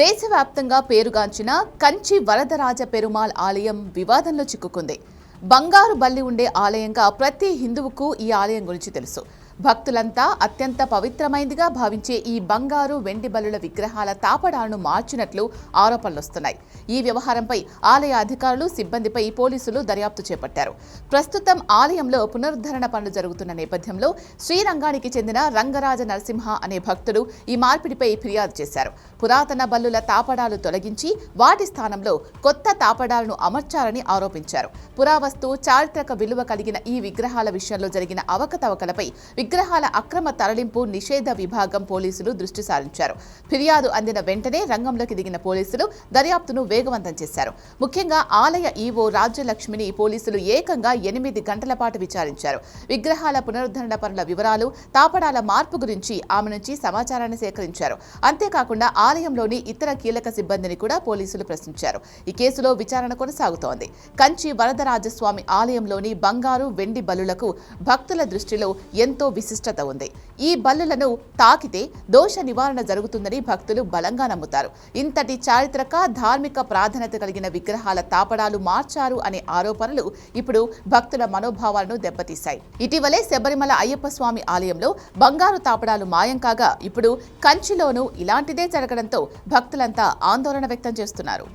దేశవ్యాప్తంగా పేరుగాంచిన కంచి వరదరాజ పెరుమాల్ ఆలయం వివాదంలో చిక్కుకుంది. బంగారు బల్లి ఉండే ఆలయంగా ప్రతి హిందువుకు ఈ ఆలయం గురించి తెలుసు. భక్తులంతా అత్యంత పవిత్రమైందిగా భావించే ఈ బంగారు వెండి బల్లుల విగ్రహాల తాపడాలను మార్చినట్లు ఆరోపణలొస్తున్నాయి ఈ వ్యవహారంపై ఆలయ అధికారులు సిబ్బందిపై పోలీసులు దర్యాప్తు చేపట్టారు. ప్రస్తుతం ఆలయంలో పునరుద్ధరణ పనులు జరుగుతున్న నేపథ్యంలో శ్రీరంగానికి చెందిన రంగరాజ నరసింహ అనే భక్తుడు ఈ మార్పిడిపై ఫిర్యాదు చేశారు. పురాతన బల్లుల తాపడాలు తొలగించి వాటి స్థానంలో కొత్త తాపడాలను అమర్చారని ఆరోపించారు. పురావస్తు చారిత్రక విలువ కలిగిన ఈ విగ్రహాల విషయంలో జరిగిన అవకతవకలపై విగ్రహాల అక్రమ తరలింపు నిషేధ విభాగం పోలీసులు దృష్టి సారించారు. ఫిర్యాదు అందిన వెంటనే రంగంలోకి దిగిన పోలీసులు దర్యాప్తును వేగవంతం చేశారు. ముఖ్యంగా ఆలయ ఈవో రాజ్యలక్ష్మిని పోలీసులు ఏకంగా ఎనిమిది గంటల పాటు విచారించారు. విగ్రహాల పునరుద్ధరణ పనుల వివరాలు తాపడాల మార్పు గురించి ఆమె నుంచి సమాచారాన్ని సేకరించారు. అంతేకాకుండా ఆలయంలోని ఇతర కీలక సిబ్బందిని కూడా పోలీసులు ప్రశ్నించారు. ఈ కేసులో విచారణ కొనసాగుతోంది. కంచి వరదరాజస్వామి ఆలయంలోని బంగారు వెండి బలులకు భక్తుల దృష్టిలో ఎంతో విశిష్టత ఉంది. ఈ బల్లులను తాకితే దోష నివారణ జరుగుతుందని భక్తులు బలంగా నమ్ముతారు. ఇంతటి చారిత్రక ధార్మిక ప్రాధాన్యత కలిగిన విగ్రహాల తాపడాలు మార్చారు అనే ఆరోపణలు ఇప్పుడు భక్తుల మనోభావాలను దెబ్బతీశాయి. ఇటీవలే శబరిమల అయ్యప్ప స్వామి ఆలయంలో బంగారు తాపడాలు మాయం కాగా ఇప్పుడు కంచిలోనూ ఇలాంటిదే జరగడంతో భక్తులంతా ఆందోళన వ్యక్తం చేస్తున్నారు.